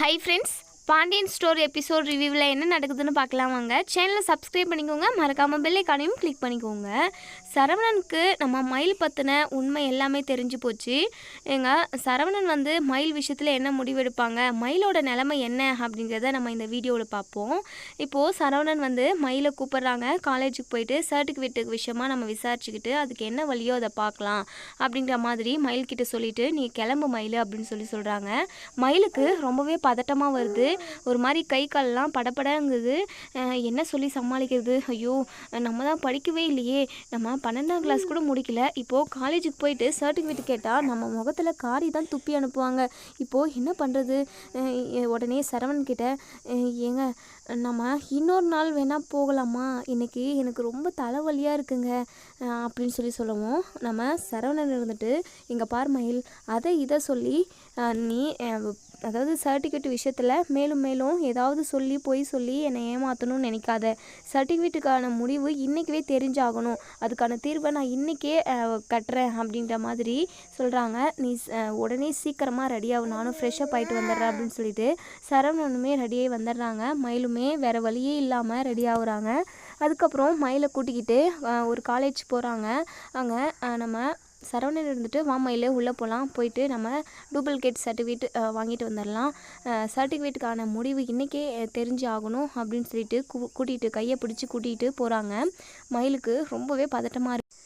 Hi friends Pandian store episode ரிவ்யூவில் என்ன நடக்குதுன்னு பார்க்கலாம் வாங்க. சேனலை சப்ஸ்கிரைப் பண்ணிக்கோங்க. மறக்காமல் பெல்லைக்கானையும் கிளிக் பண்ணிக்கோங்க. சரவணனுக்கு நம்ம மயில் பற்றின உண்மை எல்லாமே தெரிஞ்சு போச்சு. எங்க சரவணன் வந்து மயில் விஷயத்தில் என்ன முடிவெடுப்பாங்க மயிலோட நிலைமை என்ன அப்படிங்கிறத நம்ம இந்த வீடியோவில் பார்ப்போம். இப்போது சரவணன் வந்து மயிலை கூப்பிட்றாங்க. காலேஜுக்கு போயிட்டு சர்டிஃபிகேட்டுக்கு விஷயமா நம்ம விசாரிச்சுக்கிட்டு அதுக்கு என்ன வழியோ அதை பார்க்கலாம் அப்படிங்கிற மாதிரி மயில்கிட்ட சொல்லிட்டு நீ கிளம்பு மயில் அப்படின்னு சொல்லி சொல்கிறாங்க மயிலுக்கு ரொம்பவே பதட்டமாக வருது. ஒரு மாதிரி கை கால்லாம் படபடங்குது என்ன சொல்லி சமாளிக்கிறது? ஐயோ நம்ம தான் படிக்கவே இல்லையே. நம்ம பன்னெண்டாம் கிளாஸ் கூட முடிக்கல. இப்போது காலேஜுக்கு போயிட்டு சர்டிஃபிகேட் கேட்டால் நம்ம முகத்தில் காரி தான் துப்பி அனுப்புவாங்க. இப்போது என்ன பண்ணுறது உடனே சரவணன் கிட்ட ஏங்க நம்ம இன்னொரு நாள் வேணால் போகலாமா? இன்றைக்கி எனக்கு ரொம்ப தலைவலியாக இருக்குங்க. அப்படின்னு சொல்லி சொல்லுவோம் நம்ம சரவணன் இருந்துட்டு இங்கே பார் மயில் அதை இதை சொல்லி நீ அதாவது சர்டிஃபிகேட் விஷயத்தில் மேலும் மேலும் ஏதாவது சொல்லி பொய் சொல்லி என்னை ஏமாற்றணும்னு நினைக்காத. சர்டிஃபிகேட்டுக்கான முடிவு இன்றைக்கவே தெரிஞ்சாகணும். அதுக்கான தீர்வை நான் இன்றைக்கே கட்டுறேன் அப்படின்ற மாதிரி சொல்கிறாங்க நீ உடனே சீக்கிரமாக ரெடியாகும் நானும் ஃப்ரெஷ்ஷப் ஆகிட்டு வந்துடுறேன் அப்படின்னு சொல்லிட்டு சரவணனுமே ரெடியாகி வந்துடுறாங்க. மயிலுமே வேறு வழியே இல்லாமல் ரெடி ஆகுறாங்க. அதுக்கப்புறம் மயிலை கூட்டிக்கிட்டு ஒரு காலேஜ் போகிறாங்க அங்கே நம்ம சரவணன் இருந்துட்டு மாமயிலே உள்ளே போகலாம் போயிட்டு நம்ம டூப்ளிகேட் சர்டிஃபிகேட் வாங்கிட்டு வந்துடலாம் சர்டிஃபிகேட்டுக்கான முடிவு இன்றைக்கே தெரிஞ்சு ஆகணும் அப்படின்னு சொல்லிட்டு கூட்டிகிட்டு கையை பிடிச்சி கூட்டிகிட்டு போகிறாங்க மயிலுக்கு ரொம்பவே பதட்டமாக இருக்கு.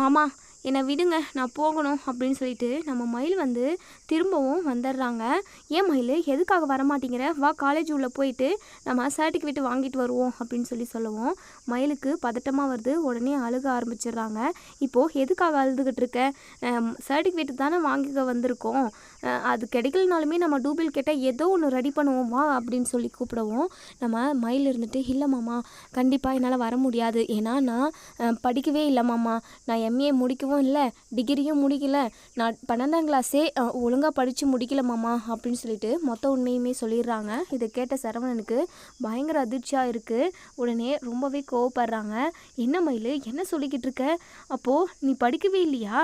மாமா என்னை விடுங்க நான் போகணும் அப்படின்னு சொல்லிட்டு நம்ம மயில் வந்து திரும்பவும் வந்துடுறாங்க. ஏன் மயில் எதுக்காக வரமாட்டேங்கிற? வா காலேஜ் உள்ளே போயிட்டு நம்ம சர்டிஃபிகேட் வாங்கிட்டு வருவோம் அப்படின்னு சொல்லி சொல்லுவோம் மயிலுக்கு பதட்டமாக வருது. உடனே அழுக ஆரம்பிச்சிடுறாங்க. இப்போது எதுக்காக அழுதுகிட்டு இருக்க? சர்டிஃபிகேட் தானே வாங்கிக்க வந்திருக்கோம். அது கிடைக்கலனாலுமே நம்ம டூப்ளிகேட்டை ஏதோ ஒன்று ரெடி பண்ணுவோம் வா அப்படின்னு சொல்லி கூப்பிடுவோம். நம்ம மயில் இருந்துட்டு இல்லை மாமா கண்டிப்பாக என்னால் வர முடியாது. ஏன்னா நான் படிக்கவே இல்லை மாமா. நான் எம்ஏ முடிக்கவும் இல்லை டிகிரியும் முடிக்கல. நான் பன்னெண்டாம் கிளாஸே ஒழுங்காக படித்து முடிக்கல மாமா அப்படின்னு சொல்லிட்டு மொத்த உண்மையுமே சொல்லிடுறாங்க. இதை கேட்ட சரவணனுக்கு பயங்கர அதிர்ச்சியாக இருக்குது உடனே ரொம்பவே கோவப்படுறாங்க. என்ன மயில் என்ன சொல்லிக்கிட்டு இருக்க? அப்போது நீ படிக்கவே இல்லையா?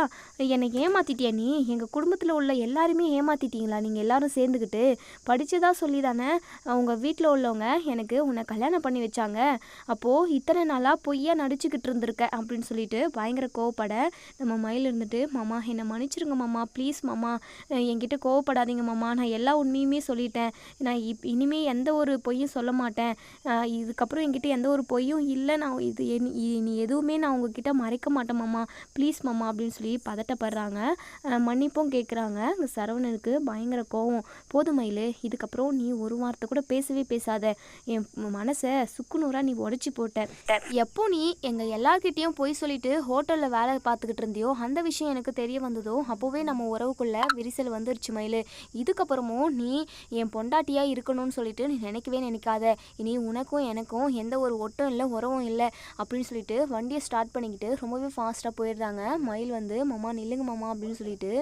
என்னை ஏமாத்திட்டியா நீ? எங்கள் குடும்பத்தில் உள்ள எல்லாருமே ஏமாத்திட்டீங்களா? நீங்கள் எல்லாரும் சேர்ந்துக்கிட்டு படித்ததா சொல்லி தானே அவங்க வீட்டில் உள்ளவங்க எனக்கு உன்னை கல்யாணம் பண்ணி வச்சாங்க. அப்போது இத்தனை நாளாக பொய்யா நடிச்சுக்கிட்டு இருந்திருக்க அப்படின்னு சொல்லிட்டு பயங்கர கோவப்பட நம்ம மயில் இருந்துட்டு மாமா என்னை மன்னிச்சிருங்க மாமா. ப்ளீஸ் மாமா என்கிட்ட கோவப்படாதீங்க மாமா. நான் எல்லா உண்மையுமே சொல்லிட்டேன். நான் இப் இனிமே எந்த ஒரு பொய்யும் சொல்ல மாட்டேன். இதுக்கப்புறம் என்கிட்ட எந்த ஒரு பொய்யும் இல்லை. நான் இது இனி- இனி எதுவுமே நான் உங்ககிட்ட மறைக்க மாட்டேன் மாமா. ப்ளீஸ் மாமா அப்படின்னு சொல்லி பதட்டப்படுறாங்க. மன்னிப்பும் கேட்குறாங்க இந்த சரவணனுக்கு பயங்கர கோவம். போதும் மயிலு இதுக்கப்புறம் நீ ஒரு வார்த்தை கூட பேசவே பேசாத. என் மனசை சுக்குநூறாக நீ உடச்சி போட்ட. எப்போ நீ எங்கள் எல்லார்கிட்டேயும் போய் சொல்லிட்டு ஹோட்டலில் வேலை பார்த்துக்கிட்டு இருந்தியோ அந்த விஷயம் எனக்கு தெரிய வந்ததோ அப்போவே நம்ம உறவுக்குள்ள விரிசல் வந்துருச்சு மயில். இதுக்கப்புறமும் நீ என் பொண்டாட்டியாக இருக்கணும்னு சொல்லிட்டு நீ நினைக்கவே நினைக்காத. இனி உனக்கும் எனக்கும் எந்த ஒரு ஒட்டும் இல்லை உறவும் இல்லை அப்படின்னு சொல்லிட்டு வண்டியை ஸ்டார்ட் பண்ணிக்கிட்டு ரொம்பவே ஃபாஸ்ட்டாக போயிடுறாங்க. மயில் வந்து மாமா நில்லுங்க மாமா அப்படின்னு சொல்லிட்டு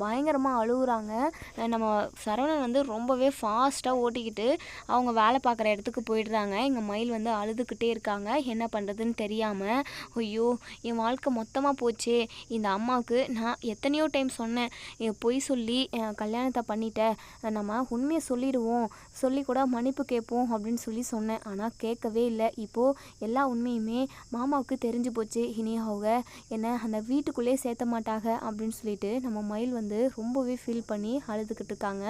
பயங்கரமாக அழுகுறாங்க அஹ் நம்ம சரவணன் வந்து ரொம்பவே ஃபாஸ்ட்டாக ஓட்டிக்கிட்டு அவங்க வேலை பார்க்குற இடத்துக்கு போயிடுறாங்க. எங்கள் மயில் வந்து அழுதுகிட்டே இருக்காங்க. என்ன பண்ணுறதுன்னு தெரியாமல் ஐயோ என் வாழ்க்கை மொத்தமாக போச்சே. இந்த அம்மாவுக்கு நான் எத்தனையோ டைம் சொன்னேன். என் பொய் சொல்லி கல்யாணத்தை பண்ணிட்டேன் நம்ம உண்மையை சொல்லிடுவோம். சொல்லி கூட மன்னிப்பு கேட்போம். அப்படின்னு சொல்லி சொன்னேன். ஆனால் கேட்கவே இல்லை. இப்போது எல்லா உண்மையுமே மாமாவுக்கு தெரிஞ்சு போச்சு. இனி அவங்க என்ன அந்த வீட்டுக்குள்ளே சேர்த்த மாட்டாங்க. அப்படின்னு சொல்லிட்டு நம்ம மயில் வந்து ரொம்பவே ஃபீல் பண்ணி அழுதுகிட்டு இருக்காங்க.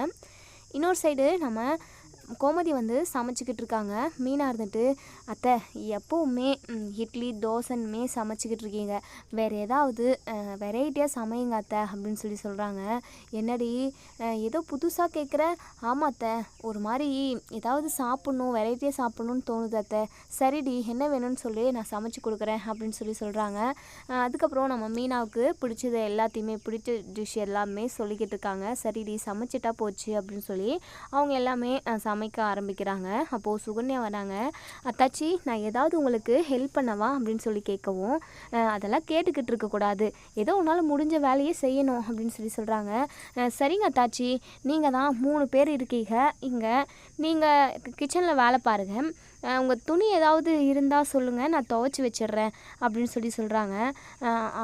இன்னொரு சைடு நம்ம கோமதி வந்து சமைச்சிக்கிட்டு இருக்காங்க மீனா இருந்துட்டு அத்தை எப்போவுமே இட்லி தோசைன்னுமே சமைச்சிக்கிட்டு இருக்கீங்க. வேறு ஏதாவது வெரைட்டியாக சமையுங்க அத்தை அப்படின்னு சொல்லி சொல்கிறாங்க என்னடி ஏதோ புதுசாக கேட்குற ஆமாம் அத்தை. ஒரு மாதிரி ஏதாவது சாப்பிட்ணும் வெரைட்டியாக சாப்பிட்ணுன்னு தோணுது அத்தை. சரிடி என்ன வேணும்னு சொல்லி நான் சமைச்சு கொடுக்குறேன் அப்படின்னு சொல்லி சொல்கிறாங்க அதுக்கப்புறம் நம்ம மீனாவுக்கு பிடிச்சது எல்லாத்தையுமே பிடிச்ச டிஷ் எல்லாமே சொல்லிக்கிட்டு இருக்காங்க சரிடி சமைச்சிட்டா போச்சு அப்படின்னு சொல்லி அவங்க எல்லாமே சமை சமைக்க ஆரம்பிக்கிறாங்க. அப்போது சுகன்யா வராங்க. அத்தாச்சி நான் ஏதாவது உங்களுக்கு ஹெல்ப் பண்ணவா? அப்படின்னு சொல்லி கேட்கவும் அதெல்லாம் கேட்டுக்கிட்டு இருக்கக்கூடாது ஏதோ உன்னால் முடிஞ்ச வேலையை செய்யணும். அப்படின்னு சொல்லி சொல்கிறாங்க சரிங்க அத்தாச்சி. நீங்கள் தான் மூணு பேர் இருக்கீங்க. இங்கே நீங்கள் கிச்சனில் வேலை பாருங்கள் உங்கள் துணி ஏதாவது இருந்தால் சொல்லுங்கள் நான் துவைச்சி வச்சிடுறேன் அப்படின்னு சொல்லி சொல்கிறாங்க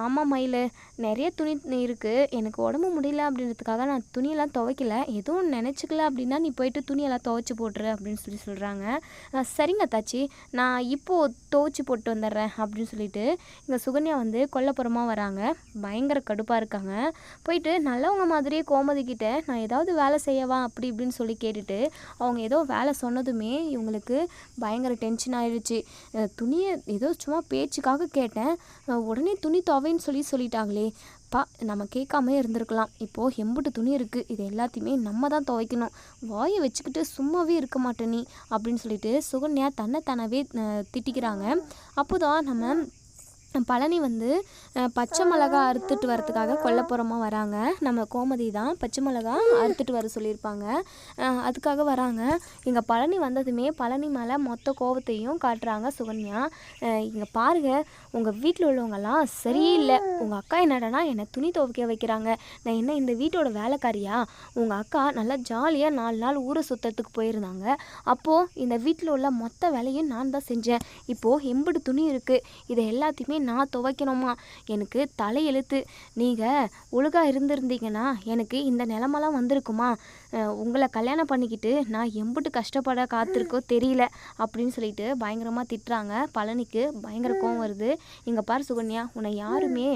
ஆமாம் மயில் நிறைய துணி இருக்குது எனக்கு உடம்பு முடியல அப்படின்றதுக்காக நான் துணியெல்லாம் துவைக்கல. எதுவும் நினச்சிக்கல அப்படின்னா நீ போயிட்டு துணியெல்லாம் துவைச்சி போட்டுரு அப்படின்னு சொல்லி சொல்கிறாங்க சரிங்க தாச்சி நான் இப்போது துவைச்சி போட்டு வந்துடுறேன் அப்படின்னு சொல்லிட்டு இங்கே சுகன்யா வந்து கொல்லப்புறமாக வராங்க. பயங்கர கடுப்பாக இருக்காங்க. போயிட்டு நல்லவங்க மாதிரியே கோமதிக்கிட்ட நான் ஏதாவது வேலை செய்யவா அப்படி இப்படின்னு சொல்லி கேட்டுட்டு அவங்க ஏதோ வேலை சொன்னதுமே இவங்களுக்கு பயங்கர டென்ஷன் ஆகிடுச்சு துணியை ஏதோ சும்மா பேச்சுக்காக கேட்டேன். உடனே துணி துவைன்னு சொல்லி சொல்லிட்டாங்களே. பா நம்ம கேட்காம இருந்திருக்கலாம். இப்போது எம்புட்டு துணி இருக்குது இது எல்லாத்தையுமே நம்ம தான் துவைக்கணும். வாயை வச்சுக்கிட்டு சும்மாவே இருக்க மாட்டேன் நீ அப்படின்னு சொல்லிட்டு சுகன்யா தன்னை தானாவே திட்டிக்கிறாங்க. அப்போ தான் நம்ம பழனி வந்து பச்சை மிளகா அறுத்துட்டு வரதுக்காக கொல்லப்புறமாக வராங்க. நம்ம கோமதி தான் பச்சை மிளகா அறுத்துட்டு வர சொல்லியிருப்பாங்க. அதுக்காக வராங்க. இங்கே பழனி வந்ததுமே பழனி மேலே மொத்த கோவத்தையும் காட்டுறாங்க சுகன்யா. இங்கே பாருங்க உங்கள் வீட்டில் உள்ளவங்கெல்லாம் சரியில்லை. உங்கள் அக்கா என்னடனா என்னை துணி துவைக்க வைக்கிறாங்க. நான் என்ன இந்த வீட்டோட வேலைக்காரியா? உங்கள் அக்கா நல்லா ஜாலியாக நாலு நாள் ஊரை சுத்தத்துக்கு போயிருந்தாங்க. அப்போது இந்த வீட்டில் உள்ள மொத்த வேலையும் நான் தான் செஞ்சேன். இப்போது எம்புடு துணி இருக்குது இதை எல்லாத்தையுமே நான் துவைக்கணுமா? எனக்கு தலையெழுத்து நீங்கள் ஒழுங்காக இருந்திருந்தீங்கன்னா எனக்கு இந்த நிலமெல்லாம் வந்திருக்குமா? உங்களை கல்யாணம் பண்ணிக்கிட்டு நான் எம்பிட்டு கஷ்டப்பட காத்திருக்கோ தெரியல அப்படின்னு சொல்லிட்டு பயங்கரமாக திட்டுறாங்க. பழனிக்கு பயங்கர கோவம் வருது. இங்கே பாரு சுகன்யா உன்னை யாருமே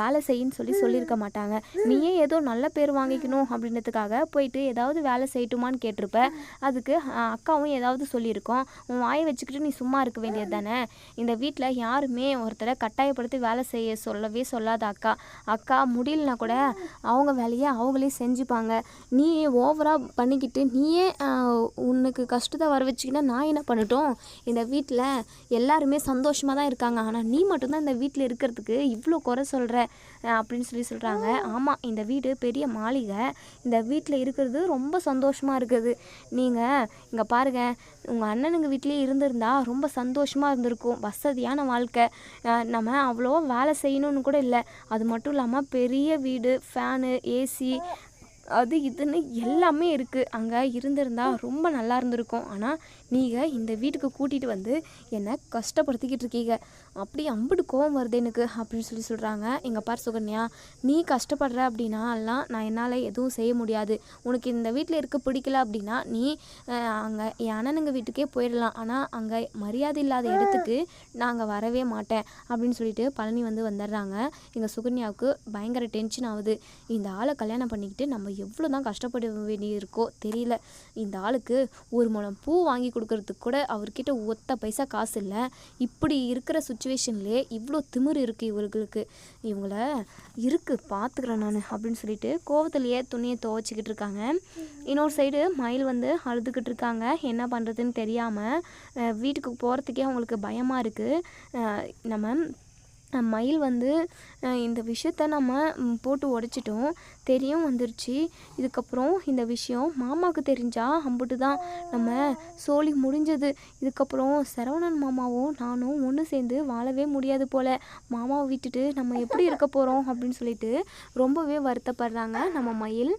வேலை செய்யின்னு சொல்லி சொல்லியிருக்க மாட்டாங்க. நீயே ஏதோ நல்ல பேர் வாங்கிக்கணும் அப்படின்றதுக்காக போயிட்டு ஏதாவது வேலை செய்யட்டுமான்னு கேட்டிருப்ப. அதுக்கு அக்காவும் ஏதாவது சொல்லியிருக்கோம். உன் வாயை வச்சுக்கிட்டு நீ சும்மா இருக்க வேண்டியது தானே? இந்த வீட்டில் யாருமே ஒருத்தரை கட்டாயப்படுத்தி வேலை செய்ய சொல்லவே சொல்லாத அக்கா. அக்கா முடியலனா கூட அவங்க வேலையை அவங்களே செஞ்சுப்பாங்க. நீ ஓவராக பண்ணிக்கிட்டு நீயே உனக்கு கஷ்டத்தை வர வச்சுக்கினா நான் என்ன பண்ணட்டும்? இந்த வீட்டில் எல்லாருமே சந்தோஷமாக தான் இருக்காங்க. ஆனால் நீ மட்டும்தான் இந்த வீட்டில் இருக்கிறதுக்கு இவ்வளோ குறை சொல்கிற அப்படின்னு சொல்லி சொல்கிறாங்க ஆமாம் இந்த வீடு பெரிய மாளிகை. இந்த வீட்டில் இருக்கிறது ரொம்ப சந்தோஷமாக இருக்குது. நீங்கள் இங்கே பாருங்கள் உங்கள் அண்ணனுங்க வீட்லேயே இருந்திருந்தா ரொம்ப சந்தோஷமாக இருந்திருக்கும். வசதியான வாழ்க்கை. நம்ம அவ்வளோ வேலை செய்யணும்னு கூட இல்லை. அது மட்டும் இல்லாமல் பெரிய வீடு ஃபேனு ஏசி அது இதுன்னு எல்லாமே இருக்குது அங்கே இருந்திருந்தா ரொம்ப நல்லா இருந்திருக்கும். ஆனால் நீங்கள் இந்த வீட்டுக்கு கூட்டிகிட்டு வந்து என்னை கஷ்டப்படுத்திக்கிட்டு இருக்கீங்க. அப்படி அம்புட்டு கோவம் வருது எனக்கு அப்படின்னு சொல்லி சொல்கிறாங்க எங்கள் பார் சுகன்யா நீ கஷ்டப்படுற அப்படின்னா எல்லாம் நான் என்னால் எதுவும் செய்ய முடியாது. உனக்கு இந்த வீட்டில் இருக்க பிடிக்கல அப்படின்னா நீ அங்கே என் அண்ணனுங்க வீட்டுக்கே போயிடலாம். ஆனால் அங்கே மரியாதை இல்லாத இடத்துக்கு நாங்கள் வரவே மாட்டேன் அப்படின்னு சொல்லிட்டு பழனி வந்து வந்துடுறாங்க. எங்கள் சுகன்யாவுக்கு பயங்கர டென்ஷன் ஆகுது. இந்த ஆளை கல்யாணம் பண்ணிக்கிட்டு நம்ம எவ்வளோ தான் கஷ்டப்பட வேண்டியிருக்கோ தெரியல. இந்த ஆளுக்கு ஒரு முழம் பூ வாங்கி கொடுக்கறதுக்கு கூட அவர்கிட்ட ஒத்த பைசா காசு இல்லை. இப்படி இருக்கிற சுச்சுவேஷன்லேயே இவ்வளோ திமிரு இருக்குது இவர்களுக்கு. இவங்கள இருக்குது பார்த்துக்குறேன் நான் அப்படின்னு சொல்லிட்டு கோவத்துலேயே துணியை துவைச்சிக்கிட்டு இருக்காங்க. இன்னொரு சைடு மயில் வந்து அழுதுகிட்டு இருக்காங்க. என்ன பண்ணுறதுன்னு தெரியாமல் வீட்டுக்கு போகிறதுக்கே அவங்களுக்கு பயமாக இருக்குது நம்ம மயில் வந்து இந்த விஷயத்த நம்ம போட்டு உடச்சிட்டோம். தெரியும் வந்துருச்சு. இதுக்கப்புறம் இந்த விஷயம் மாமாவுக்கு தெரிஞ்சா அம்புட்டு தான் நம்ம சோலி முடிஞ்சது. இதுக்கப்புறம் சரவணன் மாமாவும் நானும் ஒன்று சேர்ந்து வாழவே முடியாது போல். மாமாவை விட்டுட்டு நம்ம எப்படி இருக்க போகிறோம் அப்படின்னு சொல்லிட்டு ரொம்பவே வருத்தப்படுறாங்க நம்ம மயில்.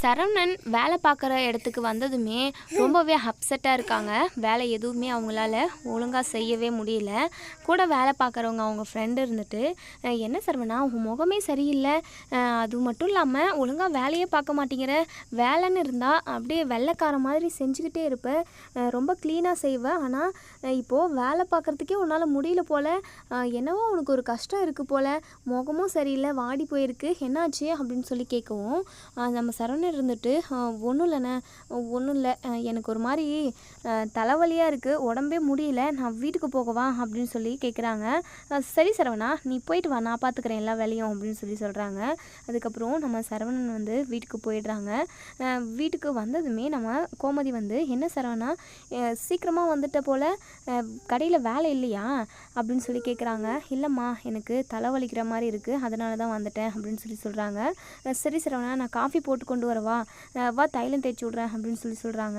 சரவணன் வேலை பார்க்குற இடத்துக்கு வந்ததுமே ரொம்பவே அப்செட்டாக இருக்காங்க. வேலை எதுவுமே அவங்களால ஒழுங்காக செய்யவே முடியல. கூட வேலை பார்க்குறவங்க அவங்க ஃப்ரெண்டு இருந்துட்டு என்ன சரவணா உன் முகமே சரியில்லை. அது மட்டும் இல்லாமல் ஒழுங்காக வேலையே பார்க்க மாட்டேங்கிற. வேலைன்னு இருந்தால் அப்படியே வெள்ளைக்கார மாதிரி செஞ்சுக்கிட்டே இருப்ப. ரொம்ப க்ளீனாக செய்வேன் ஆனால் இப்போது வேலை பார்க்குறதுக்கே உன்னால் முடியல போல். என்னவோ உனக்கு ஒரு கஷ்டம் இருக்குது போல். முகமும் சரியில்லை வாடி போயிருக்கு. என்னாச்சு? அப்படின்னு சொல்லி கேட்கவும் நம்ம சரவணன் இருந்துட்டு ஒன்றும் இல்லைண்ணே ஒன்றும் இல்லை எனக்கு ஒரு மாதிரி தலைவலியாக இருக்குது உடம்பே முடியல நான் வீட்டுக்கு போகவா அப்படின்னு சொல்லி கேட்குறாங்க சரி சரவணா நீ போயிட்டு வா நான் பார்த்துக்கிறேன் எல்லா வேலையும் அப்படின்னு சொல்லி சொல்கிறாங்க அதுக்கப்புறம் நம்ம சரவணன் வந்து வீட்டுக்கு போயிடுறாங்க. வீட்டுக்கு வந்ததுமே நம்ம கோமதி வந்து என்ன சரவணா சீக்கிரமாக வந்துட்ட போல் கடையில் வேலை இல்லையா? அப்படின்னு சொல்லி கேட்குறாங்க இல்லைம்மா எனக்கு தலைவலிக்கிற மாதிரி இருக்குது அதனால தான் வந்துட்டேன் அப்படின்னு சொல்லி சொல்கிறாங்க சரி சரவணா நான் காஃபி போட்டு கொண்டு கொண்டு வரவா வா. தைலம் தேய்ச்சி விட்றேன் அப்படின்னு சொல்லி சொல்கிறாங்க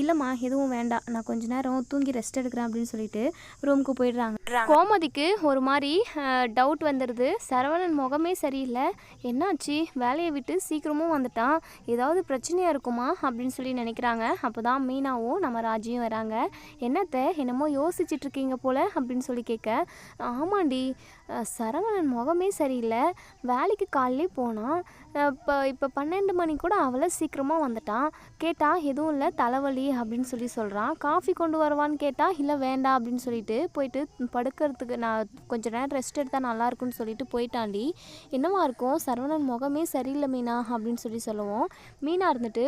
இல்லைம்மா எதுவும் வேண்டாம். நான் கொஞ்ச நேரம் தூங்கி ரெஸ்ட் எடுக்கிறேன் அப்படின்னு சொல்லிட்டு ரூமுக்கு போயிடுறாங்க. கோமதிக்கு ஒரு மாதிரி டவுட் வந்துடுது சரவணன் முகமே சரியில்லை. என்னாச்சு? வேலையை விட்டு சீக்கிரமும் வந்துட்டான். ஏதாவது பிரச்சனையாக இருக்குமா? அப்படின்னு சொல்லி நினைக்கிறாங்க. அப்போ தான் மீனாவும் நம்ம ராஜியும் வராங்க. என்னத்த என்னமோ யோசிச்சுட்டு இருக்கீங்க போல அப்படின்னு சொல்லி கேட்க ஆமாண்டி சரவணன் முகமே சரியில்லை. வேலைக்கு காலையிலே போனான் இப்போ இப்போ பன்னெண்டு மணி கூட அவளை சீக்கிரமாக வந்துட்டான். கேட்டால் எதுவும் இல்லை தலைவலி அப்படின்னு சொல்லி சொல்கிறான் காஃபி கொண்டு வருவான்னு கேட்டால் இல்லை வேண்டாம் அப்படின்னு சொல்லிட்டு போயிட்டு படுக்கிறதுக்கு நான் கொஞ்சம் நேரம் ரெஸ்ட் எடுத்தால் நல்லாயிருக்குன்னு சொல்லிட்டு போயிட்டாண்டி. என்னவா இருக்கும்? சரவணன் முகமே சரியில்லை மீனா அப்படின்னு சொல்லி சொல்லுவோம். மீனா இருந்துட்டு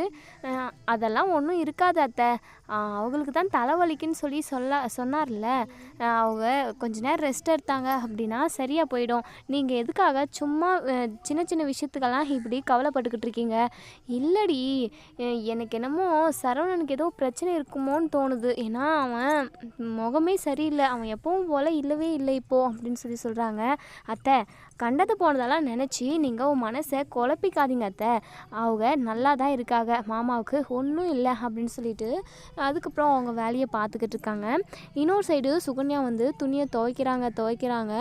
அதெல்லாம் ஒன்றும் இருக்காது அத்தை. அவங்களுக்கு தான் தலைவலிக்குன்னு சொல்லி சொல்ல சொன்னார்ல. அவங்க கொஞ்ச நேரம் ரெஸ்ட் எடுத்தாங்க அப்படின்னா சரியாக போயிடும். நீங்கள் எதுக்காக சும்மா சின்ன சின்ன விஷயத்துக்கெல்லாம் இப்படி கவலைப்பட்டுக்கிட்டு இருக்கீங்க? இல்லடி எனக்கு என்னமோ சரவணனுக்கு ஏதோ பிரச்சனை இருக்குமோன்னு தோணுது. ஏன்னா அவன் முகமே சரியில்லை. அவன் எப்பவும் போல் இல்லவே இல்லை இப்போது அப்படின்னு சொல்லி சொல்கிறாங்க அத்தை கண்டது போனதெல்லாம் நினச்சி நீங்கள் உன் மனசை குழப்பிக்காதீங்க அத்தை. அவங்க நல்லா தான் இருக்காங்க. மாமாவுக்கு ஒன்றும் இல்லை அப்படின்னு சொல்லிட்டு அதுக்கப்புறம் அவங்க வேலையை பார்த்துக்கிட்டு இருக்காங்க. இன்னொரு சைடு சுகன்யா வந்து துணியை துவைக்கிறாங்க துவைக்கிறாங்க.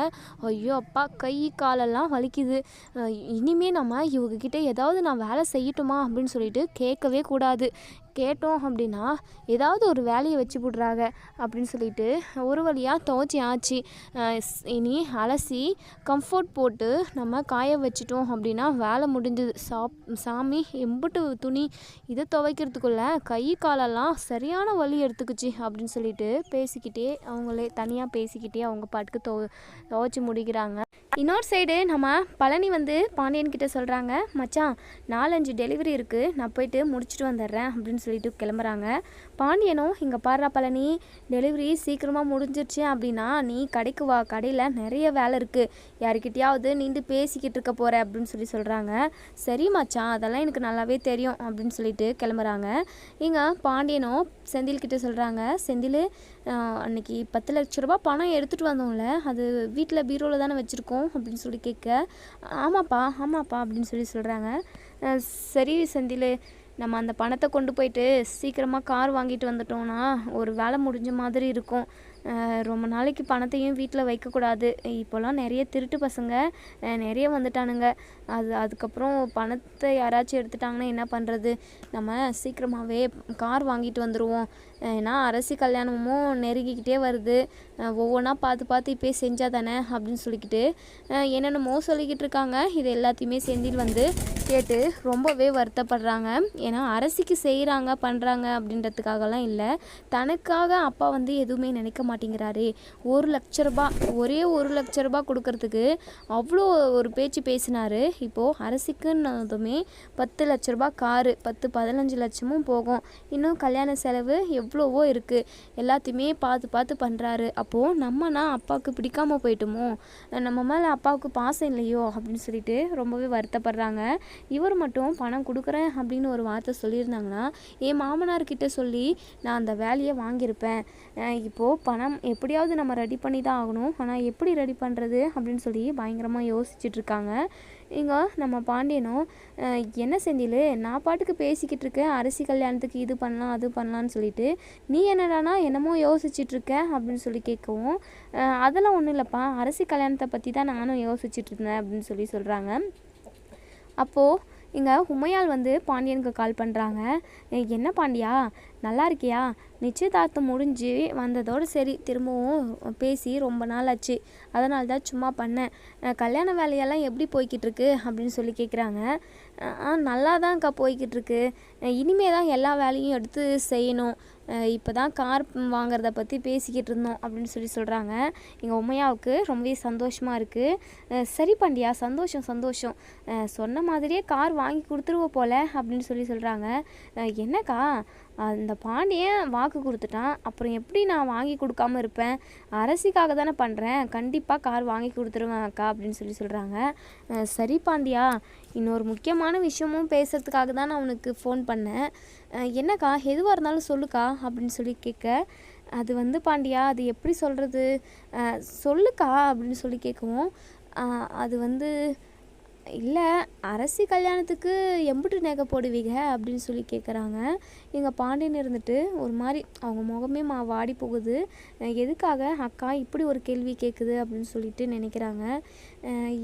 ஐயோ அப்பா கை காலெல்லாம் வலிக்குது. இனிமேல் இனிமே நம்ம இவங்கக்கிட்ட ஏதாவது நான் வேலை செய்யட்டுமா அப்படின்னு சொல்லிட்டு கேட்கவே கூடாது. கேட்டோம் அப்படின்னா ஏதாவது ஒரு வேலையை வச்சு விட்றாங்க அப்படின்னு சொல்லிட்டு ஒரு வழியாக துவச்சி ஆச்சு. இனி அலசி கம்ஃபர்ட் போட்டு நம்ம காய வச்சிட்டோம் அப்படின்னா வேலை முடிஞ்சது. சாப் சாமி எம்புட்டு துணி இதை துவைக்கிறதுக்குள்ள கை காலெல்லாம் சரியான வலி எடுத்துக்குச்சு அப்படின்னு சொல்லிட்டு பேசிக்கிட்டே அவங்களே தனியாக பேசிக்கிட்டே அவங்க பாட்டுக்கு துவ துவைச்சி முடிக்கிறாங்க. இன்னொரு சைடு நம்ம பழனி வந்து பாண்டியன் கிட்ட சொல்கிறாங்க மச்சான் நாலஞ்சு டெலிவரி இருக்குது நான் போயிட்டு முடிச்சுட்டு வந்துடுறேன். அப்படின்னு சொல்லி சொல்லிட்டு கிளம்புறாங்க. பாண்டியனும் இங்கே பாடுறா பழனி டெலிவரி சீக்கிரமாக முடிஞ்சிருச்சு அப்படின்னா நீ கடைக்கு வா. கடையில் நிறைய வேலை இருக்குது யாருக்கிட்டையாவது நின்று பேசிக்கிட்டு இருக்க போகிற அப்படின்னு சொல்லி சொல்கிறாங்க சரி மச்சான் அதெல்லாம் எனக்கு நல்லாவே தெரியும் அப்படின்னு சொல்லிட்டு கிளம்புறாங்க. இங்கே பாண்டியனும் செந்தில் கிட்டே சொல்கிறாங்க செந்தில் அன்னைக்கு பத்து லட்ச ரூபாய் பணம் எடுத்துகிட்டு வந்தோம்ல. அது வீட்டில் பீரோவில் தானே வச்சுருக்கோம் அப்படின்னு சொல்லி கேட்க. ஆமாப்பா ஆமாப்பா அப்படின்னு சொல்லி சொல்கிறாங்க சரி செந்தில் நம்ம அந்த பணத்தை கொண்டு போயிட்டு சீக்கிரமாக கார் வாங்கிட்டு வந்துட்டோம்னா ஒரு வேலை முடிஞ்ச மாதிரி இருக்கும். ரொம்ப நாளைக்கு பணத்தையும் வீட்டில் வைக்கக்கூடாது. இப்போல்லாம் நிறைய திருட்டு பசங்க நிறைய வந்துட்டானுங்க. அது அதுக்கப்புறம் பணத்தை யாராச்சும் எடுத்துட்டாங்கன்னா என்ன பண்ணுறது நம்ம சீக்கிரமாகவே கார் வாங்கிட்டு வந்துடுவோம் ஏன்னா அரசி கல்யாணமும் நெருங்கிக்கிட்டே வருது. ஒவ்வொன்றா பார்த்து பார்த்து இப்போயே செஞ்சால் தானே அப்படின்னு சொல்லிக்கிட்டு என்னென்னமோ சொல்லிக்கிட்டு இருக்காங்க. இது எல்லாத்தையுமே செந்தில் வந்து கேட்டு ரொம்பவே வருத்தப்படுறாங்க. ஏன்னா அரசிக்கு செய்கிறாங்க பண்ணுறாங்க அப்படின்றதுக்காகலாம் இல்லை. தனக்காக அப்பா வந்து எதுவுமே நினைக்க மாட்டேங்கிறாரு. ஒரு லட்ச ரூபா ஒரே ஒரு லட்ச ரூபாய் கொடுக்கறதுக்கு அவ்வளோ ஒரு பேச்சு பேசினாரு. இப்போது அரசிக்குன்னதுமே பத்து லட்ச ரூபா காரு பத்து பதினஞ்சு லட்சமும் போகும். இன்னும் கல்யாண செலவு எவ் எவ்வளவோ இருக்குது எல்லாத்தையுமே பார்த்து பார்த்து பண்ணுறாரு அப்போது நம்மனா அப்பாவுக்கு பிடிக்காமல் போயிட்டோமோ? நம்ம மேலே அப்பாவுக்கு பாசம் இல்லையோ? அப்படின்னு சொல்லிட்டு ரொம்பவே வருத்தப்படுறாங்க. இவர் மட்டும் பணம் கொடுக்குறேன் அப்படின்னு ஒரு வார்த்தை சொல்லியிருந்தாங்கன்னா என் மாமனார்கிட்ட சொல்லி நான் அந்த வேலையை வாங்கியிருப்பேன். இப்போது பணம் எப்படியாவது நம்ம ரெடி பண்ணி தான் ஆகணும். ஆனால் எப்படி ரெடி பண்ணுறது அப்படின்னு சொல்லி பயங்கரமாக யோசிச்சுட்டு இருக்காங்க. இங்கே நம்ம பாண்டியனும் என்ன செந்தில் நான் பாட்டுக்கு பேசிக்கிட்டு இருக்கேன். அரிசி கல்யாணத்துக்கு இது பண்ணலாம் அது பண்ணலான்னு சொல்லிட்டு நீ என்னடானா என்னமோ யோசிச்சிட்ருக்க இருக்க அப்படின்னு சொல்லி கேட்கவும் அதெல்லாம் ஒன்றும் இல்லைப்பா. அரசி கல்யாணத்தை பற்றி தான் நானும் யோசிச்சுட்டு இருந்தேன் அப்படின்னு சொல்லி சொல்கிறாங்க அப்போது இங்கே உமையால் வந்து பாண்டியனுக்கு கால் பண்ணுறாங்க என்ன பாண்டியா? நல்லா இருக்கியா? நிச்சயதார்த்தம் முடிஞ்சு வந்ததோடு சரி திரும்பவும் பேசி ரொம்ப நாள் ஆச்சு. அதனால தான் சும்மா பண்ணேன். கல்யாண வேலையெல்லாம் எப்படி போய்கிட்டுருக்கு அப்படின்னு சொல்லி கேட்குறாங்க நல்லா தான்க்கா போய்கிட்டுருக்கு இனிமே தான் எல்லா வேலையும் எடுத்து செய்யணும். இப்போ தான் கார் வாங்குறத பற்றி பேசிக்கிட்டு இருந்தோம் அப்படின்னு சொல்லி சொல்கிறாங்க எங்கள் உமையாவுக்கு ரொம்பவே சந்தோஷமாக இருக்குது சரி பாண்டியா சந்தோஷம் சந்தோஷம். சொன்ன மாதிரியே கார் வாங்கி கொடுத்துருவோம் போல அப்படின்னு சொல்லி சொல்கிறாங்க என்னக்கா அந்த பாண்டியன் வாக்கு கொடுத்துட்டான். அப்புறம் எப்படி நான் வாங்கி கொடுக்காம இருப்பேன்? அரசிக்காக தானே பண்ணுறேன் கண்டிப்பாக கார் வாங்கி கொடுத்துருவேன் அக்கா அப்படின்னு சொல்லி சொல்கிறாங்க சரி பாண்டியா இன்னொரு முக்கியமான விஷயமும் பேசுகிறதுக்காக தான் நான் உனக்கு ஃபோன் பண்ணேன். என்னக்கா எதுவாக இருந்தாலும் சொல்லுக்கா அப்படின்னு சொல்லி கேட்க அது வந்து பாண்டியா அது எப்படி சொல்கிறது சொல்லுக்கா அப்படின்னு சொல்லி கேட்கவும் அது வந்து இல்லை அரசி கல்யாணத்துக்கு எம்புட்டு நகை போடுவீங்க அப்படின்னு சொல்லி கேட்குறாங்க எங்கள் பாண்டியன் இருந்துட்டு ஒரு மாதிரி அவங்க முகமே மா வாடி போகுது. எதுக்காக அக்கா இப்படி ஒரு கேள்வி கேட்குது அப்படின்னு சொல்லிட்டு நினைக்கிறாங்க.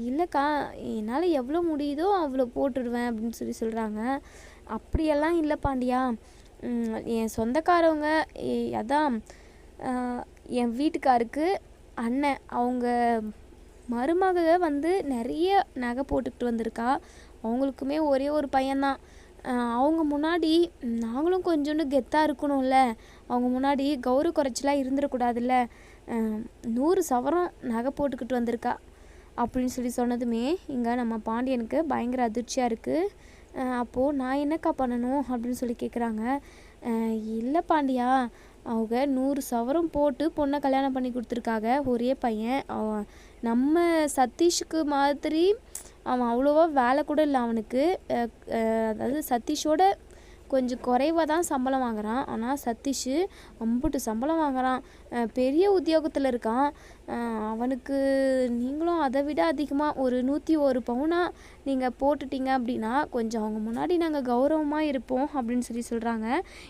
இல்லைக்கா என்னால் எவ்வளோ முடியுதோ அவ்வளோ போட்டுடுவேன் அப்படின்னு சொல்லி சொல்கிறாங்க அப்படியெல்லாம் இல்லை பாண்டியா. என் சொந்தக்காரவங்க அதான் என் வீட்டுக்காருக்கு அண்ணன் அவங்க மருமக வந்து நிறைய நகை போட்டுக்கிட்டு வந்திருக்கா. அவங்களுக்குமே ஒரே ஒரு பையன்தான். அவங்க முன்னாடி நாங்களும் கொஞ்சோண்டு கெத்தாக இருக்கணும்ல. அவங்க முன்னாடி கௌரவ குறைச்சலாக இருந்துடக்கூடாதுல்ல நூறு சவரம் நகை போட்டுக்கிட்டு வந்திருக்கா. அப்படின்னு சொல்லி சொன்னதுமே இங்கே நம்ம பாண்டியனுக்கு பயங்கர அதிர்ச்சியாக இருக்குது அப்போது நான் என்னக்கா பண்ணணும் அப்படின்னு சொல்லி கேட்குறாங்க இல்லை பாண்டியா அவங்க நூறு சவரம் போட்டு பொண்ணை கல்யாணம் பண்ணி கொடுத்துருக்காங்க ஒரே பையன். நம்ம சதீஷுக்கு மாதிரி அவன் அவ்வளோவா வேலை கூட இல்லை அவனுக்கு. அஹ் அஹ் அதாவது சதீஷோட கொஞ்சம் குறைவாக தான் சம்பளம் வாங்குறான். ஆனால் சதீஷ் அம்புட்டு சம்பளம் வாங்குறான். பெரிய உத்தியோகத்தில் இருக்கான். அவனுக்கு நீங்களும் அதை விட அதிகமாக ஒரு நூற்றி ஒரு பவுனாக நீங்கள் போட்டுட்டீங்க அப்படின்னா கொஞ்சம் அவங்க முன்னாடி நாங்கள் கௌரவமாக இருப்போம் அப்படின்னு சொல்லி சொல்கிறாங்க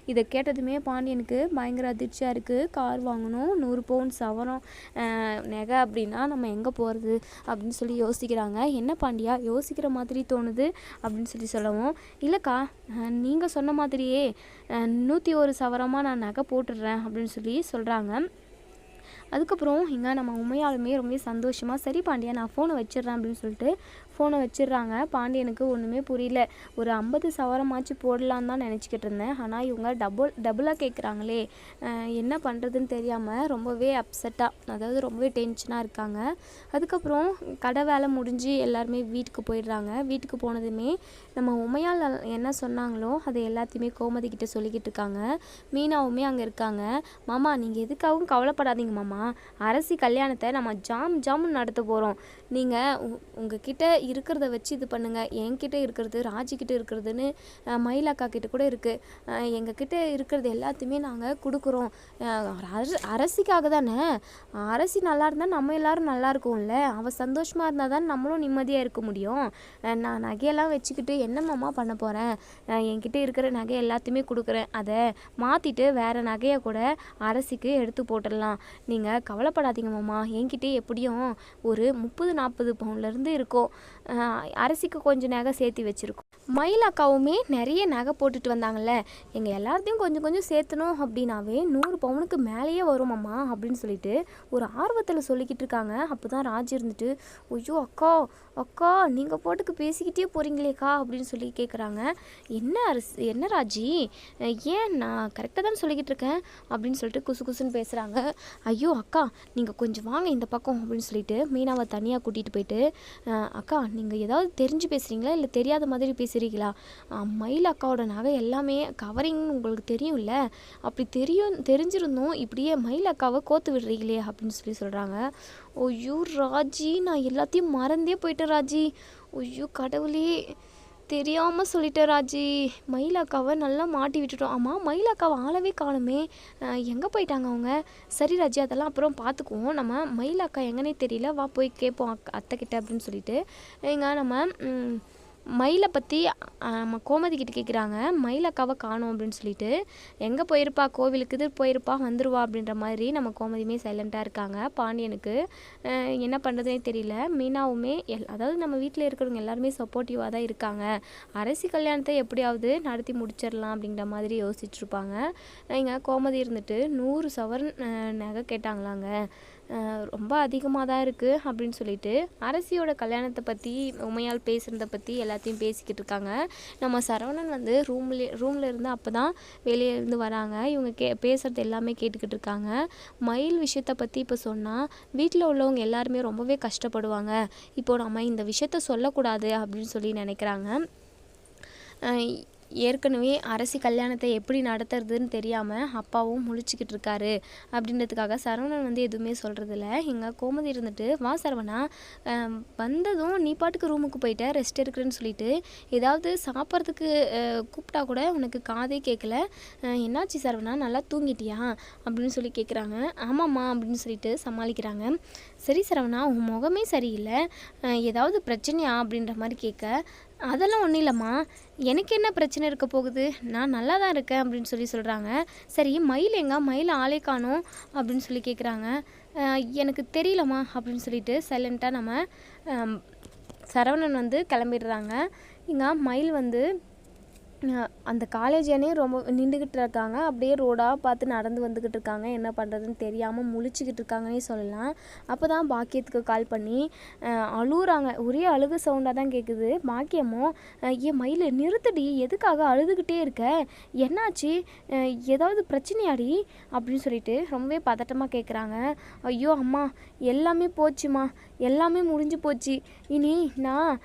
இதை கேட்டதுமே பாண்டியனுக்கு பயங்கர அதிர்ச்சியாக இருக்குது கார் வாங்கணும் நூறு பவுன் சவரம் நெகை நகை அப்படின்னா நம்ம எங்கே போகிறது அப்படின்னு சொல்லி யோசிக்கிறாங்க. என்ன பாண்டியா? யோசிக்கிற மாதிரி தோணுது அப்படின்னு சொல்லி சொல்லவும் இல்லைக்கா நீங்கள் சொன்ன மாதிரியே நூற்றி ஒரு சவரமாக நான் நகை போட்டுடுறேன் அப்படின்னு சொல்லி சொல்கிறாங்க அதுக்கப்புறம் இங்கே நம்ம உண்மையாலுமே ரொம்ப சந்தோஷமாக சரி பாண்டியா நான் ஃபோனை வச்சிடுறேன் அப்படின்னு சொல்லிட்டு ஃபோனை வச்சிடுறாங்க. பாண்டியனுக்கு ஒன்றுமே புரியல. ஒரு ஐம்பது சவரமாச்சு போடலான்னு தான் நினச்சிக்கிட்டு இருந்தேன். ஆனால் இவங்க டபுள் டபுளாக கேட்குறாங்களே என்ன பண்ணுறதுன்னு தெரியாமல் ரொம்பவே அப்செட்டாக அதாவது ரொம்பவே டென்ஷனாக இருக்காங்க. அதுக்கப்புறம் கடை வேலை முடிஞ்சு எல்லாருமே வீட்டுக்கு போயிடுறாங்க. வீட்டுக்கு போனதுமே நம்ம உமையால் என்ன சொன்னாங்களோ அதை எல்லாத்தையுமே கோமதிக்கிட்ட சொல்லிக்கிட்டு இருக்காங்க. மீனாவுமே அங்கே இருக்காங்க. மாமா நீங்கள் எதுக்காகவும் கவலைப்படாதீங்க மாமா. அரசி கல்யாணத்தை நம்ம ஜாம் ஜாமுன்னு நடத்த போகிறோம் நீங்கள் உங்ககிட்ட இருக்கிறத வச்சு இது பண்ணுங்கள் என்கிட்ட இருக்கிறது ராஜிக்கிட்ட இருக்கிறதுன்னு மயிலாக்கா கிட்ட கூட இருக்குது எங்ககிட்ட இருக்கிறது எல்லாத்தையுமே நாங்கள் கொடுக்குறோம். அர- அரசிக்காக தானே? அரசி நல்லா இருந்தால் நம்ம எல்லாரும் நல்லா இருக்கும்ல அவள் சந்தோஷமாக இருந்தால் தான் நம்மளும் நிம்மதியாக இருக்க முடியும். நான் நகையெல்லாம் வச்சுக்கிட்டு என்னம்மாம்மா பண்ண போகிறேன் என்கிட்ட இருக்கிற நகை எல்லாத்தையுமே கொடுக்குறேன். அதை மாற்றிட்டு வேறு நகையை கூட அரசிக்கு எடுத்து போட்டுடலாம். நீங்கள் கவலைப்படாதீங்க மாமா. என்கிட்ட எப்படியும் ஒரு முப்பது நாற்பது பவுன்லேருந்து இருக்கும். அரசிக்கு கொஞ்சம் நகை சேர்த்து வச்சுருக்கோம். மயில் அக்காவுமே நிறைய நகை போட்டுட்டு வந்தாங்கல்ல. எங்கள் எல்லாத்தையும் கொஞ்சம் கொஞ்சம் சேர்த்தணும் அப்படின்னாவே நூறு பவுனுக்கு மேலேயே வருமாம்மா அப்படின்னு சொல்லிட்டு ஒரு ஆர்வத்தில் சொல்லிக்கிட்டு இருக்காங்க. அப்போ தான் ராஜ் இருந்துட்டு ஐயோ அக்கா அக்கா நீங்கள் போட்டுக்கு பேசிக்கிட்டே போகிறீங்களேக்கா அப்படின்னு சொல்லி கேட்குறாங்க என்ன அரசு என்ன ராஜி? ஏன் நான் கரெக்டாக தான் சொல்லிக்கிட்டு இருக்கேன்? அப்படின்னு சொல்லிட்டு குசு குசுன்னு பேசுகிறாங்க ஐயோ அக்கா நீங்கள் கொஞ்சம் வாங்க இந்த பக்கம் அப்படின்னு சொல்லிட்டு மீனாவை தனியாக கூட்டிகிட்டு போயிட்டு அக்கா நீங்கள் ஏதாவது தெரிஞ்சு பேசுகிறீங்களா இல்லை தெரியாத மாதிரி பேசுகிறீங்களா மயில் அக்காவோட நகை எல்லாமே கவரிங்னு உங்களுக்கு தெரியும்ல? அப்படி தெரியும் தெரிஞ்சிருந்தோம் இப்படியே மயில் அக்காவை கோத்து விடுறீங்களே அப்படின்னு சொல்லி சொல்கிறாங்க ஐயோ ராஜி நான் எல்லாத்தையும் மறந்தே போயிட்டேன் ராஜி. ஐயோ கடவுளே. தெரியாமல் சொல்லிட்டேன் ராஜி. மயிலாக்காவை நல்லா மாட்டி விட்டுட்டோம். ஆமாம் மயிலாக்காவை ஆளவே காணுமே. எங்கே போயிட்டாங்க அவங்க? சரி ராஜி அதெல்லாம் அப்புறம் பார்த்துக்குவோம் நம்ம மயிலாக்கா எங்கன்னே தெரியல. வா போய் கேட்போம் அக் அத்தைக்கிட்ட அப்படின்னு சொல்லிட்டு. எங்க நம்ம மயிலை பற்றி நம்ம கோமதி கிட்ட கேட்குறாங்க மயிலக்காவை காணோம் அப்படின்னு சொல்லிட்டு எங்கே போயிருப்பா? கோவிலுக்கு இது போயிருப்பா? வந்துருவா அப்படின்ற மாதிரி நம்ம கோமதியுமே சைலண்ட்டாக இருக்காங்க. பாண்டியனுக்கு என்ன பண்ணுறதுனே தெரியல. மீனாவுமே எல் அதாவது நம்ம வீட்டில் இருக்கிறவங்க எல்லாருமே சப்போர்ட்டிவாக தான் இருக்காங்க. அரசி கல்யாணத்தை எப்படியாவது நடத்தி முடிச்சிடலாம் அப்படிங்கிற மாதிரி யோசிச்சுருப்பாங்க இருப்பாங்க. இங்கே கோமதி இருந்துட்டு நூறு சவரன் நகை கேட்டாங்களாங்க. ரொம்ப அதிகமாக தான் இருக்குது அப்படின்னு சொல்லிட்டு அரசியோட கல்யாணத்தை பற்றி உமையால் பேசுகிறத பற்றி எல்லாத்தையும் பேசிக்கிட்டு இருக்காங்க. நம்ம சரவணன் வந்து ரூம்ல ரூமில் இருந்து அப்போ தான் வெளியே இருந்து வராங்க. இவங்க கே பேசுகிறது எல்லாமே கேட்டுக்கிட்டு இருக்காங்க. மயில் விஷயத்தை பற்றி இப்போ சொன்னால் வீட்டில் உள்ளவங்க எல்லாருமே ரொம்பவே கஷ்டப்படுவாங்க. இப்போ நம்ம இந்த விஷயத்த சொல்லக்கூடாது அப்படின்னு சொல்லி நினைக்கிறாங்க. ஏற்கனவே அரசி கல்யாணத்தை எப்படி நடத்துறதுன்னு தெரியாமல் அப்பாவும் முழிச்சுக்கிட்டு இருக்காரு. அப்படின்றதுக்காக சரவணன் வந்து எதுவுமே சொல்கிறதில்ல எங்கள் கோமதி இருந்துட்டு வா சரவணா வந்ததும் நீ பாட்டுக்கு ரூமுக்கு போயிட்ட ரெஸ்ட் எடுக்கிறேன்னு சொல்லிட்டு ஏதாவது சாப்பிட்றதுக்கு கூப்பிட்டா கூட உனக்கு காதே கேட்கல என்னாச்சு சரவணா? நல்லா தூங்கிட்டியா? அப்படின்னு சொல்லி கேட்குறாங்க ஆமாம்மா அப்படின்னு சொல்லிட்டு சமாளிக்கிறாங்க. சரி சரவணா உன் முகமே சரியில்லை. ஏதாவது பிரச்சனையா? அப்படின்ற மாதிரி கேட்க அதெல்லாம் ஒன்றும் இல்லைம்மா. எனக்கு என்ன பிரச்சனை இருக்க போகுது? நான் நல்லா தான் இருக்கேன் அப்படின்னு சொல்லி சொல்கிறாங்க சரி மயில் எங்க? மயில் ஆளே காணும் அப்படின்னு சொல்லி கேட்குறாங்க எனக்கு தெரியலம்மா அப்படின்னு சொல்லிட்டு சைலண்ட்டாக நம்ம சரவணன் வந்து கிளம்பிடுறாங்க. இங்கே மயில் வந்து அந்த காலேஜ் அணே ரொம்ப நின்றுக்கிட்டு இருக்காங்க அப்படியே ரோடாக பார்த்து நடந்து வந்துக்கிட்டு இருக்காங்க என்ன பண்ணுறதுன்னு தெரியாமல் முழிச்சிக்கிட்டு இருக்காங்கன்னே சொல்லலாம். அப்போ தான் பாக்கியத்துக்கு கால் பண்ணி அழுகுறாங்க ஒரே அழுகு சவுண்டாக தான் கேட்குது பாக்கியமும் அஹ், ஏன் மயில் நிறுத்தடி. எதுக்காக அழுதுகிட்டே இருக்க? என்னாச்சு? ஏதாவது பிரச்சனையாடி? அப்படின்னு சொல்லிட்டு ரொம்பவே பதட்டமாக கேட்குறாங்க ஐயோ அம்மா எல்லாமே போச்சுமா? எல்லாமே முடிஞ்சு போச்சு. இனி நான்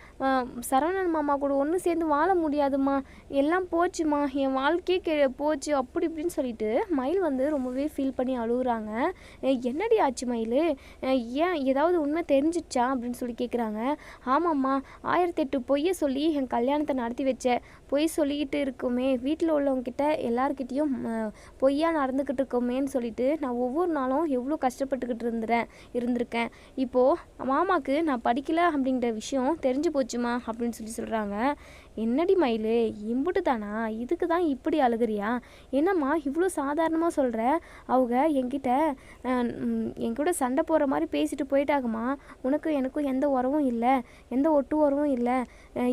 சரவணன் மாமா கூட ஒன்று சேர்ந்து வாழ முடியாதும்மா. எல்லாம் போச்சுமா என் வாழ்க்கையே கே போச்சு. அப்படி இப்படின்னு சொல்லிட்டு மயில் வந்து ரொம்பவே ஃபீல் பண்ணி அழுகுறாங்க. என்னடி ஆச்சு மயில்? ஏன் ஏதாவது உண்மை தெரிஞ்சிச்சா அப்படின்னு சொல்லி கேட்குறாங்க ஆமாம்மா. ஆயிரத்தெட்டு பொய்யை சொல்லி என் கல்யாணத்தை நடத்தி வச்சேன் பொய் சொல்லிக்கிட்டு இருக்குமே. வீட்டில் உள்ளவங்கக்கிட்ட எல்லாருக்கிட்டேயும் பொய்யாக நடந்துக்கிட்டு இருக்கோமேன்னு சொல்லிட்டு நான் ஒவ்வொரு நாளும் எவ்வளோ கஷ்டப்பட்டுக்கிட்டு இருந்துறேன் இருந்திருக்கேன். இப்போது மாமாவுக்கு நான் படிக்கல அப்படிங்கிற விஷயம் தெரிஞ்சு போச்சுமா அப்படின்னு சொல்லி சொல்கிறாங்க என்னடி மயிலு? இம்புட்டு தானா இதுக்கு தான் இப்படி அழுகுறியா? என்னம்மா இவ்வளோ சாதாரணமாக சொல்கிற அவங்க என்கிட்ட அஹ், என் கூட சண்டை போடுற மாதிரி பேசிட்டு போயிட்டாங்கம்மா உனக்கு எனக்கும் எந்த உறவும் இல்லை. எந்த ஒட்டு உறவும் இல்லை.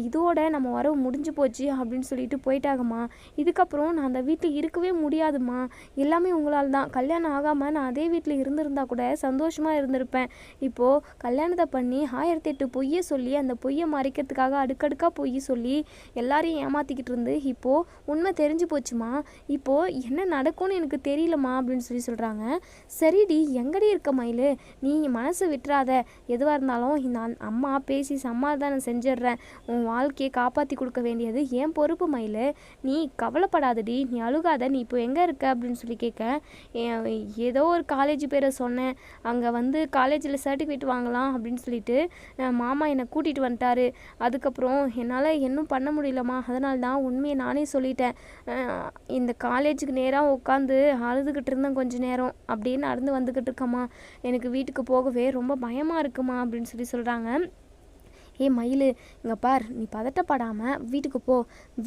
இதோட நம்ம உறவு முடிஞ்சு போச்சு அப்படின்னு சொல்லிட்டு போயிட்டாங்கம்மா இதுக்கப்புறம் நான் அந்த வீட்டில் இருக்கவே முடியாதும்மா. எல்லாமே உங்களால் தான். கல்யாணம் ஆகாமல் நான் அதே வீட்டில் இருந்திருந்தா கூட சந்தோஷமாக இருந்திருப்பேன். இப்போது கல்யாணத்தை பண்ணி ஆயிரத்தி எட்டு பொய்யை சொல்லி அந்த பொய்யை மறைக்கிறதுக்காக அடுக்கடுக்காக பொய் சொல்லி எல்லாரையும் ஏமாற்றிக்கிட்டு இருந்து இப்போது உண்மை தெரிஞ்சு போச்சுமா? இப்போது என்ன நடக்கும்னு எனக்கு தெரியலம்மா அப்படின்னு சொல்லி சொல்கிறாங்க சரிடி எங்கடி இருக்க மயில்? நீ மனசை விட்டுறாத. எதுவாக இருந்தாலும் இந்த அம்மா பேசி சமாதானம் செஞ்சிடுறேன். உன் வாழ்க்கையை காப்பாற்றி கொடுக்க வேண்டியது என் பொறுப்பு மயில். நீ கவலைப்படாதடி. நீ அழுகாத. நீ இப்போ எங்கே இருக்க? அப்படின்னு சொல்லி கேட்க ஏதோ ஒரு காலேஜ் பேரை சொன்னேன். அங்கே வந்து காலேஜில் சர்டிஃபிகேட் வாங்கலாம். அப்படின்னு சொல்லிட்டு மாமா என்னை கூட்டிகிட்டு வந்துட்டாரு. அதுக்கப்புறம் என்னால் இன்னும் பண்ண முடியலம்மா. அதனால தான் உண்மையை நானே சொல்லிட்டேன். இந்த காலேஜுக்கு நேராக உட்காந்து அழுதுகிட்டு இருந்தேன் கொஞ்ச நேரம். அப்படின்னு நடந்து வந்துக்கிட்டு இருக்கம்மா. எனக்கு வீட்டுக்கு போகவே ரொம்ப பயமாக இருக்குமா அப்படின்னு சொல்லி சொல்கிறாங்க ஏய் மயில் இங்கே பார் நீ பதட்டப்படாமல் வீட்டுக்கு போ.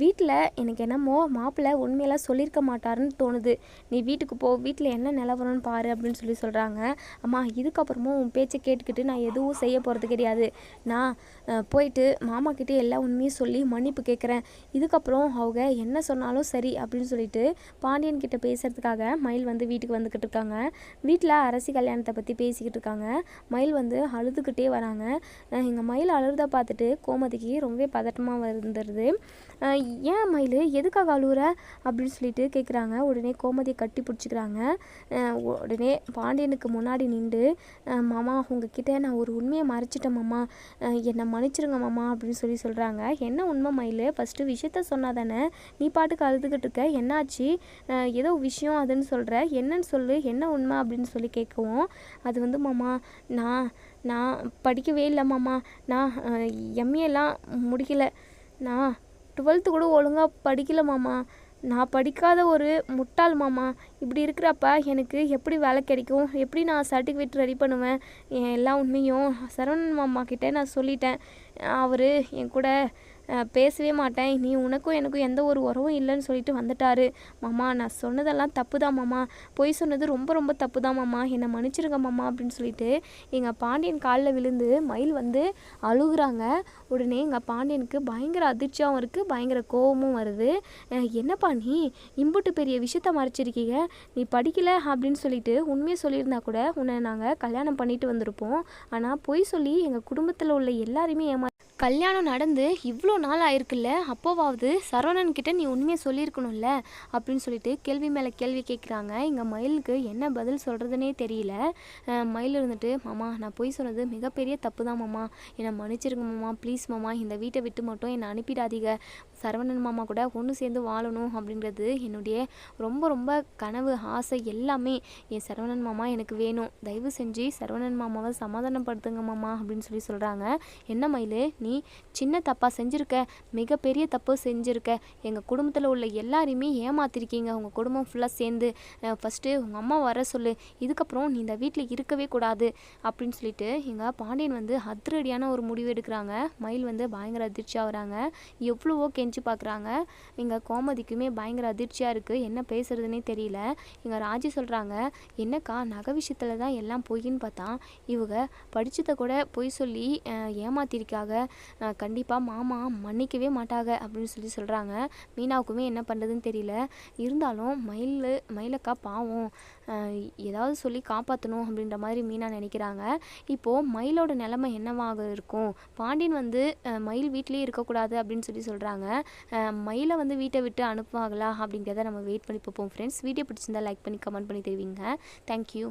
வீட்டில் எனக்கு என்னமோ மாப்பிள்ளை உண்மையெல்லாம் சொல்லியிருக்க மாட்டாருன்னு தோணுது. நீ வீட்டுக்கு போ வீட்டில் என்ன நிலவரம்னு பாரு அப்படின்னு சொல்லி சொல்கிறாங்க அம்மா இதுக்கப்புறமும் உன் பேச்சை கேட்டுக்கிட்டு நான் எதுவும் செய்ய போகிறது கிடையாது. நான் போயிட்டு மாமா கிட்டே எல்லா உண்மையும் சொல்லி மன்னிப்பு கேட்குறேன் இதுக்கப்புறம் அவங்க என்ன சொன்னாலும் சரி அப்படின்னு சொல்லிட்டு பாண்டியன் கிட்ட பேசுகிறதுக்காக மயில் வந்து வீட்டுக்கு வந்துக்கிட்டு இருக்காங்க. வீட்டில் அரசி கல்யாணத்தை பற்றி பேசிக்கிட்டு இருக்காங்க. மயில் வந்து அழுதுகிட்டே வராங்க. எங்கள் மயில் அழுது அழுறத பார்த்துட்டு கோமதிக்கு ரொம்பவே பதட்டமாக வந்துடுது ஏன் மயில்? எதுக்காக அழுகுற அப்படின்னு சொல்லிட்டு கேட்குறாங்க உடனே கோமதியை கட்டி பிடிச்சிக்கிறாங்க. உடனே பாண்டியனுக்கு முன்னாடி நின்று மாமா உங்ககிட்ட நான் ஒரு உண்மையை மறைச்சிட்டேன் மாமா. என்னை மன்னிச்சிருங்க மாமா அப்படின்னு சொல்லி சொல்கிறாங்க என்ன உண்மை மயில்? ஃபஸ்ட்டு விஷயத்த சொன்னா தானே நீ பாட்டுக்கு அழுதுகிட்டு இருக்க. என்னாச்சு? ஏதோ விஷயம் அதுன்னு சொல்கிற என்னன்னு சொல்லு. என்ன உண்மை அப்படின்னு சொல்லி கேட்கவும் அது வந்து மாமா நான் நான் படிக்கவே இல்லை மாமா. நான் எம்ஏலாம் முடிக்கலை. நான் டுவெல்த்து கூட ஒழுங்காக படிக்கலை மாமா. நான் படிக்காத ஒரு முட்டாள் மாமா. இப்படி இருக்கிறப்ப எனக்கு எப்படி வேலை கிடைக்கும்? எப்படி நான் சர்டிஃபிகேட் ரெடி பண்ணுவேன்? என் எல்லா உண்மையும் சரவணன் மாமா கிட்டே நான் சொல்லிட்டேன். அவர் என் கூட பேசவே மாட்டேன். நீ உனக்கும் எனக்கும் எந்த ஒரு உறவும் இல்லைன்னு சொல்லிட்டு வந்துட்டாரு. மாமா நான் சொன்னதெல்லாம் தப்பு தான் மாமா. பொய் சொன்னது ரொம்ப ரொம்ப தப்பு தான் மாமா. என்னை மன்னிச்சிருங்க மாமா அப்படின்னு சொல்லிட்டு எங்கள் பாண்டியன் காலில் விழுந்து மயில் வந்து அழுகுறாங்க. உடனே எங்கள் பாண்டியனுக்கு பயங்கர அதிர்ச்சியாகவும் இருக்குது பயங்கர கோபமும் வருது. என்னப்பா நீ? இம்புட்டு பெரிய விஷயத்த மறைச்சிருக்கீங்க. நீ படிக்கல அப்படின்னு சொல்லிட்டு உண்மையை சொல்லியிருந்தா கூட உன்னை நாங்கள் கல்யாணம் பண்ணிட்டு வந்திருப்போம். ஆனால் பொய் சொல்லி எங்கள் குடும்பத்தில் உள்ள எல்லாருமே ஏமா கல்யாணம் நடந்து இவ்வளோ நாள் ஆயிருக்குல்ல அப்போவாவது சரவணன் கிட்ட நீ உண்மையை சொல்லியிருக்கணும்ல அப்படின்னு சொல்லிட்டு கேள்வி மேலே கேள்வி கேட்குறாங்க இங்கே மயிலுக்கு என்ன பதில் சொல்கிறதுனே தெரியல. மயில் இருந்துட்டு மாமா நான் போய் சொன்னது மிகப்பெரிய தப்பு தான் மாமா. என்னை மன்னிச்சிருங்க மாமா. ப்ளீஸ் மாமா. இந்த வீட்டை விட்டு மட்டும் என்னை அனுப்பிடாதீங்க. சரவணன் மாமா கூட ஒன்று சேர்ந்து வாழணும் அப்படின்றது என்னுடைய ரொம்ப ரொம்ப கனவு ஆசை எல்லாமே. என் சரவணன் மாமா எனக்கு வேணும். தயவு செஞ்சு சரவணன் மாமாவை சமாதானப்படுத்துங்க மாமா அப்படின்னு சொல்லி சொல்கிறாங்க என்ன மயில்? நீ நீ சின்ன தப்பாக செஞ்சுருக்க மிகப்பெரிய தப்பு செஞ்சுருக்க. எங்கள் குடும்பத்தில் உள்ள எல்லாரையுமே ஏமாத்திருக்கீங்க. உங்கள் குடும்பம் ஃபுல்லாக சேர்ந்து ஃபஸ்ட்டு உங்கள் அம்மா வர சொல்லு. இதுக்கப்புறம் நீ இந்த வீட்டில் இருக்கவே கூடாது. அப்படின்னு சொல்லிட்டு எங்கள் பாண்டியன் வந்து அதிரடியான ஒரு முடிவு எடுக்கிறாங்க. மயில் வந்து பயங்கர அதிர்ச்சி ஆகுறாங்க. எவ்வளவோ கெஞ்சி பார்க்குறாங்க எங்கள் கோமதிக்குமே பயங்கர அதிர்ச்சியாக இருக்குது என்ன பேசுறதுனே தெரியல. எங்கள் ராஜி சொல்கிறாங்க என்னக்கா நகை விஷயத்தில் தான் எல்லாம் பொய்ன்னு பார்த்தா இவங்க படிச்சதை கூட பொய் சொல்லி ஏமாத்திருக்காங்க கண்டிப்பாக மாமா மன்னிக்கவே மாட்டாங்க அப்படின்னு சொல்லி சொல்கிறாங்க மீனாவுக்குமே என்ன பண்ணுறதுன்னு தெரியல. இருந்தாலும் மயில் மயிலக்கா பாவம். ஏதாவது சொல்லி காப்பாற்றணும் அப்படின்ற மாதிரி மீனா நினைக்கிறாங்க. இப்போது மயிலோட நிலைமை என்னவாக இருக்கும்? பாண்டியன் வந்து மயில் வீட்டிலேயே இருக்கக்கூடாது அப்படின்னு சொல்லி சொல்கிறாங்க மயிலை வந்து வீட்டை விட்டு அனுப்புவாங்களா அப்படிங்கிறத நம்ம வெயிட் பண்ணி பார்ப்போம் ஃப்ரெண்ட்ஸ் வீடியோ பிடிச்சிருந்தா லைக் பண்ணி கமெண்ட் பண்ணி தெரிவிங்க. Thank you